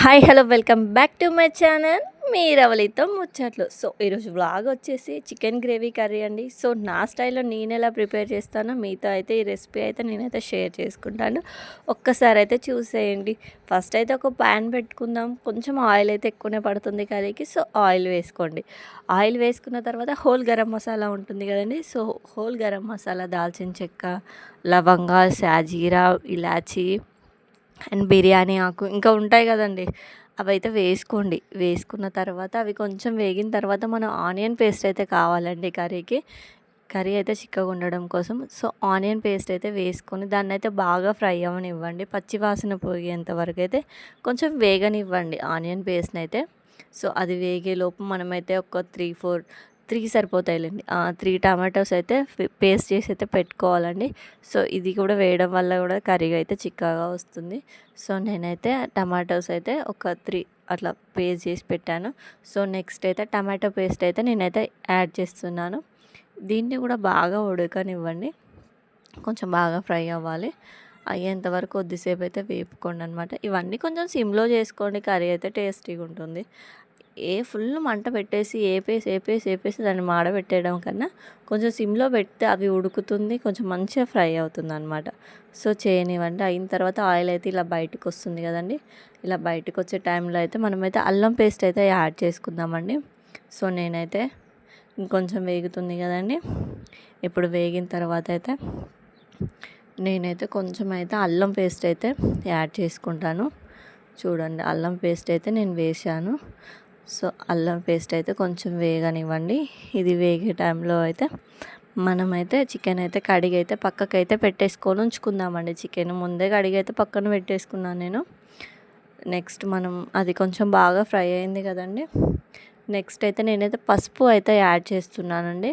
Hi hello welcome back to my channel. మీ రవలితో ముచ్చట్లు. So ఈరోజు వ్లాగ్ వచ్చేసి చికెన్ గ్రేవీ కర్రీ అండి. సో నా స్టైల్లో నేను ఎలా ప్రిపేర్ చేస్తానో మీతో అయితే ఈ రెసిపీ అయితే నేనైతే షేర్ చేసుకుంటాను. ఒక్కసారి అయితే చూసేయండి. ఫస్ట్ అయితే ఒక ప్యాన్ పెట్టుకుందాం. కొంచెం ఆయిల్ అయితే ఎక్కువనే పడుతుంది కర్రీకి. సో ఆయిల్ వేసుకోండి. ఆయిల్ వేసుకున్న తర్వాత హోల్ గరం మసాలా ఉంటుంది కదండి. సో హోల్ గరం మసాలా దాల్చిన చెక్క లవంగా సాజీరా ఇలాచీ అండ్ బిర్యానీ ఆకు ఇంకా ఉంటాయి కదండి. అవి అయితే వేసుకోండి. వేసుకున్న తర్వాత అవి కొంచెం వేగిన తర్వాత మనం ఆనియన్ పేస్ట్ అయితే కావాలండి కర్రీకి. కర్రీ అయితే చిక్కగా ఉండడం కోసం. సో ఆనియన్ పేస్ట్ అయితే వేసుకొని దాన్ని అయితే బాగా ఫ్రై అవ్వనివ్వండి పచ్చి వాసన పోయేంత వరకు అయితే కొంచెం వేగనివ్వండి ఆనియన్ పేస్ట్ని అయితే సో అది వేగే లోపు మనమైతే ఒక త్రీ ఫోర్ త్రీ సరిపోతాయిలేండి. త్రీ టమాటోస్ అయితే పేస్ట్ చేసి అయితే పెట్టుకోవాలండి. సో ఇది కూడా వేయడం వల్ల కూడా కర్రీ అయితే చిక్కగా వస్తుంది. సో నేనైతే టమాటోస్ అయితే ఒక త్రీ అట్లా పేస్ట్ చేసి పెట్టాను. సో నెక్స్ట్ అయితే టమాటో పేస్ట్ అయితే నేనైతే యాడ్ చేస్తున్నాను. దీన్ని కూడా బాగా ఉడకనివ్వండి. కొంచెం బాగా ఫ్రై అవ్వాలి. అయ్యేంత వరకు కొద్దిసేపు అయితే వేపుకోండి అనమాట ఇవన్నీ కొంచెం సిమ్లో చేసుకోండి. కర్రీ అయితే టేస్టీగా ఉంటుంది ఏ ఫుల్ మంట పెట్టేసి ఏపేసి ఏపేసి ఏపేసి దాన్ని మాడబెట్టేయడం కన్నా కొంచెం సిమ్లో పెడితే అవి ఉడుకుతుంది కొంచెం మంచిగా ఫ్రై అవుతుంది అనమాట సో చేయనివ్వండి. అయిన తర్వాత ఆయిల్ అయితే ఇలా బయటకు వస్తుంది కదండి. ఇలా బయటకు వచ్చే టైంలో అయితే మనమైతే అల్లం పేస్ట్ అయితే యాడ్ చేసుకుందామండి. సో నేనైతే ఇంకొంచెం వేగుతుంది కదండి. ఇప్పుడు వేగిన తర్వాత అయితే నేనైతే కొంచెం అయితే అల్లం పేస్ట్ అయితే యాడ్ చేసుకుంటాను. చూడండి అల్లం పేస్ట్ అయితే నేను వేసాను సో అల్లం పేస్ట్ అయితే కొంచెం వేగనివ్వండి. ఇది వేగే టైంలో అయితే మనమైతే చికెన్ అయితే కడిగి అయితే పక్కకైతే పెట్టేసుకొని ఉంచుకుందామండి. చికెన్ ముందే కడిగి అయితే పక్కన పెట్టేసుకున్నాను నేను. నెక్స్ట్ మనం అది కొంచెం బాగా ఫ్రై అయింది కదండి. నెక్స్ట్ అయితే నేనైతే పసుపు అయితే యాడ్ చేస్తున్నానండి.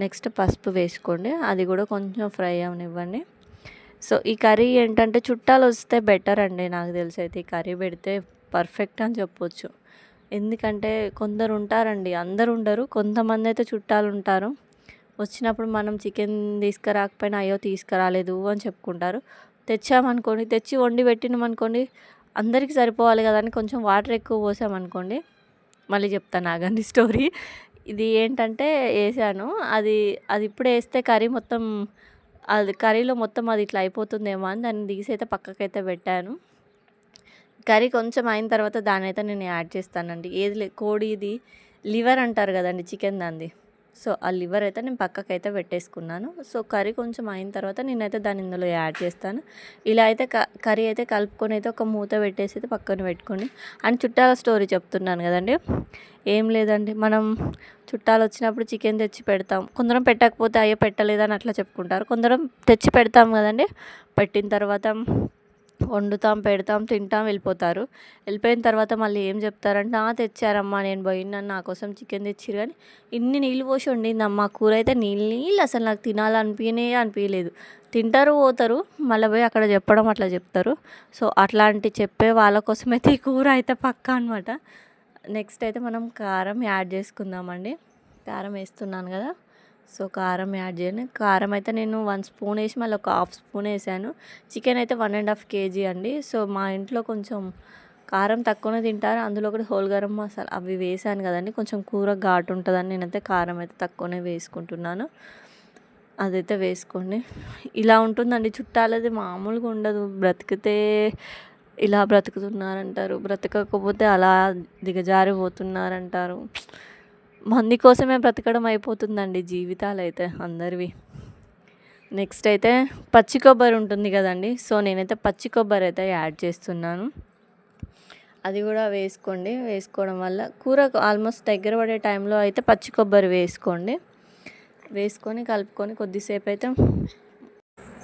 నెక్స్ట్ పసుపు వేసుకోండి. అది కూడా కొంచెం ఫ్రై అవనివ్వండి. సో ఈ కర్రీ ఏంటంటే చుట్టాలు వస్తే బెటర్ అండి నాకు తెలిసి అయితే. ఈ కర్రీ పెడితే పర్ఫెక్ట్ అని చెప్పొచ్చు. ఎందుకంటే కొందరు ఉంటారండి అందరు ఉండరు కొంతమంది అయితే చుట్టాలు ఉంటారు వచ్చినప్పుడు మనం చికెన్ తీసుకురాకపోయినా అయ్యో తీసుకురాలేదు అని చెప్పుకుంటారు. తెచ్చామనుకోండి తెచ్చి వండి పెట్టినామనుకోండి అందరికీ సరిపోవాలి కదా అని కొంచెం వాటర్ ఎక్కువ పోసామనుకోండి మళ్ళీ చెప్తాను ఆగండి స్టోరీ ఇది ఏంటంటే వేసాను. అది అది ఇప్పుడు వేస్తే కర్రీ మొత్తం అది కర్రీలో మొత్తం అది ఇట్లా అయిపోతుందేమో అని దాన్ని తీసి అయితే పక్కకైతే పెట్టాను. కర్రీ కొంచెం అయిన తర్వాత దాని అయితే నేను యాడ్ చేస్తానండి. ఏది కోడి కోడిది లివర్ అంటారు కదండి చికెన్ దాన్ని సో ఆ లివర్ అయితే నేను పక్కకైతే పెట్టేసుకున్నాను. సో కర్రీ కొంచెం అయిన తర్వాత నేనైతే దాన్ని ఇందులో యాడ్ చేస్తాను. ఇలా అయితే కర్రీ అయితే కలుపుకొని అయితే ఒక మూత పెట్టేసి అయితే పక్కన పెట్టుకొని అండ్ చుట్టాల స్టోరీ చెప్తున్నాను కదండి. ఏం లేదండి మనం చుట్టాలు వచ్చినప్పుడు చికెన్ తెచ్చి పెడతాం. కొందరం పెట్టకపోతే అయ్యో పెట్టలేదని అట్లా చెప్పుకుంటారు. కొందరం తెచ్చి పెడతాం కదండి. పెట్టిన తర్వాత వండుతాం పెడతాం తింటాం వెళ్ళిపోతారు. వెళ్ళిపోయిన తర్వాత మళ్ళీ ఏం చెప్తారంటే ఆ తెచ్చారమ్మా నేను పోయినాను నా కోసం చికెన్ తెచ్చిరు కానీ ఇన్ని నీళ్ళు పోసి వండిందమ్మా కూర అయితే నీళ్ళు నీళ్ళు అసలు నాకు తినాలనిపించనే అనిపించలేదు తింటారు పోతారు మళ్ళీ పోయి అక్కడ చెప్పడం అట్లా చెప్తారు. సో అట్లాంటి చెప్పే వాళ్ళ కోసం అయితే ఈ కూర అయితే పక్క అనమాట నెక్స్ట్ అయితే మనం కారం యాడ్ చేసుకుందామండి. కారం వేస్తున్నాను కదా. సో కారం యాడ్ చేయండి కారం అయితే నేను వన్ స్పూన్ వేసి మళ్ళీ ఒక హాఫ్ స్పూన్ వేసాను. చికెన్ అయితే వన్ అండ్ హాఫ్ కేజీ అండి. సో మా ఇంట్లో కొంచెం కారం తక్కువనే తింటారు. అందులో కూడా హోల్ గరం మసాలా అవి వేసాను కదండి. కొంచెం కూర ఘాటు ఉంటుందని నేనైతే కారం అయితే తక్కువనే వేసుకుంటున్నాను. అదైతే వేసుకోండి. ఇలా ఉంటుందండి. చుట్టాలది మామూలుగా ఉండదు. బ్రతికితే ఇలా బ్రతుకుతున్నారంటారు. బ్రతకకపోతే అలా దిగజారిపోతున్నారంటారు. మంది కోసమే బ్రతకడం అయిపోతుందండి జీవితాలు అయితే అందరివి. నెక్స్ట్ అయితే పచ్చి కొబ్బరి ఉంటుంది కదండి. సో నేనైతే పచ్చి కొబ్బరి అయితే యాడ్ చేస్తున్నాను. అది కూడా వేసుకోండి. వేసుకోవడం వల్ల కూర ఆల్మోస్ట్ దగ్గర పడే టైంలో అయితే పచ్చి కొబ్బరి వేసుకోండి. వేసుకొని కలుపుకొని కొద్దిసేపు అయితే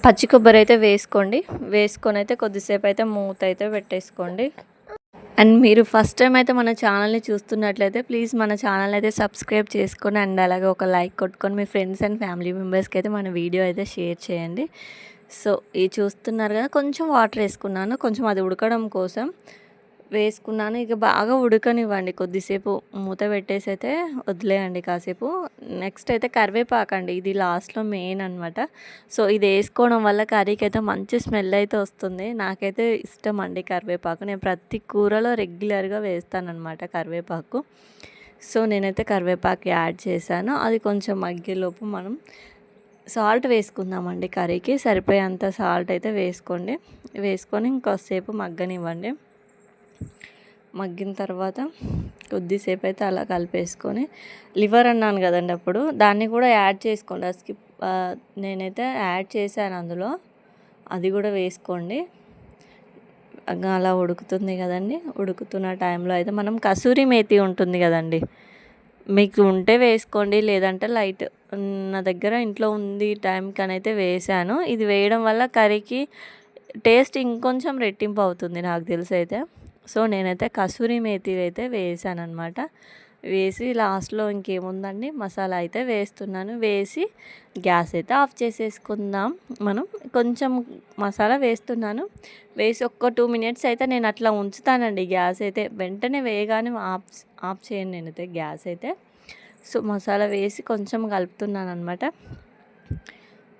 పచ్చి కొబ్బరి అయితే వేసుకోండి. వేసుకొని అయితే కొద్దిసేపు అయితే మూత అయితే పెట్టేసుకోండి. అండ్ మీరు ఫస్ట్ టైం అయితే మన ఛానల్ని చూస్తున్నట్లయితే ప్లీజ్ మన ఛానల్ అయితే సబ్స్క్రైబ్ చేసుకొని అండ్ అలాగే ఒక లైక్ కొట్టుకొని మీ ఫ్రెండ్స్ అండ్ ఫ్యామిలీ మెంబర్స్కి అయితే మన వీడియో అయితే షేర్ చేయండి. సో ఇది చూస్తున్నారు కదా కొంచెం వాటర్ వేసుకున్నాను కొంచెం అది ఉడకడం కోసం. వేసుకున్నాను. ఇక బాగా ఉడకనివ్వండి. కొద్దిసేపు మూత పెట్టేసి అయితే వదిలేయండి కాసేపు. నెక్స్ట్ అయితే కరివేపాకు అండి ఇది లాస్ట్లో మెయిన్ అనమాట సో ఇది వేసుకోవడం వల్ల కర్రీకి అయితే మంచి స్మెల్ అయితే వస్తుంది. నాకైతే ఇష్టం అండి కరివేపాకు. నేను ప్రతి కూరలో రెగ్యులర్గా వేస్తానమాట కరివేపాకు. సో నేనైతే కరివేపాకు యాడ్ చేశాను. అది కొంచెం మగ్గేలోపు మనం సాల్ట్ వేసుకుందామండి కర్రీకి. సరిపోయేంత సాల్ట్ అయితే వేసుకోండి. వేసుకొని ఇంకోసేపు మగ్గనివ్వండి. మగ్గిన తర్వాత కొద్దిసేపు అయితే అలా కలిపేసుకొని లివర్ అన్నాను కదండి అప్పుడు దాన్ని కూడా యాడ్ చేసుకోండి. స్కిప్ నేనైతే యాడ్ చేశాను అందులో. అది కూడా వేసుకోండి. అలా ఉడుకుతుంది కదండి. ఉడుకుతున్న టైంలో అయితే మనం కసూరి మేతి ఉంటుంది కదండి. మీకు ఉంటే వేసుకోండి లేదంటే లైట్ నా దగ్గర ఇంట్లో ఉంది టైంకి అయితే వేసాను ఇది వేయడం వల్ల కర్రీకి టేస్ట్ ఇంకొంచెం రెట్టింపు అవుతుంది నాకు తెలిసి అయితే సో నేనైతే కసూరి మేతి అయితే వేసాను అనమాట వేసి లాస్ట్లో ఇంకేముందండి? మసాలా అయితే వేస్తున్నాను. వేసి గ్యాస్ అయితే ఆఫ్ చేసేసుకుందాం. మనం కొంచెం మసాలా వేస్తున్నాను. వేసి ఒక్క టూ మినిట్స్ అయితే నేను అట్లా ఉంచుతానండి గ్యాస్ అయితే. వెంటనే వేయగానే ఆఫ్ ఆఫ్ చేయను నేనైతే గ్యాస్ అయితే. సో మసాలా వేసి కొంచెం కలుపుతున్నాను అనమాట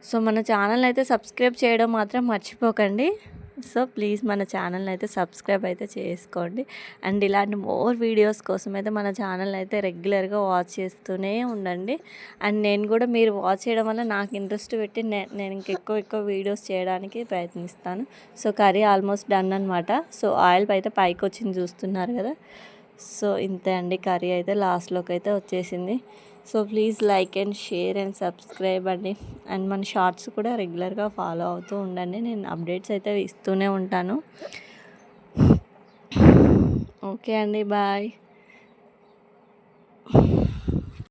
సో మన ఛానల్ అయితే సబ్స్క్రైబ్ చేయడం మాత్రం మర్చిపోకండి. సో ప్లీజ్ మన ఛానల్ని అయితే సబ్స్క్రైబ్ అయితే చేసుకోండి. అండ్ ఇలాంటి మోర్ వీడియోస్ కోసం అయితే మన ఛానల్ అయితే రెగ్యులర్గా వాచ్ చేస్తూనే ఉండండి. అండ్ నేను కూడా మీరు వాచ్ చేయడం వల్ల నాకు ఇంట్రెస్ట్ పెట్టి నేను ఇంకెక్కువ ఎక్కువ వీడియోస్ చేయడానికి ప్రయత్నిస్తాను. సో కర్రీ ఆల్మోస్ట్ డన్ అనమాట సో ఆయిల్ అయితే పైకి వచ్చింది చూస్తున్నారు కదా. సో ఇంతే అండి కర్రీ అయితే లాస్ట్లోకి అయితే వచ్చేసింది. So please like and share and subscribe అండి. అండ్ మన షార్ట్స్ కూడా రెగ్యులర్గా ఫాలో అవుతూ ఉండండి. నేను అప్డేట్స్ అయితే ఇస్తూనే ఉంటాను. ఓకే అండి బాయ్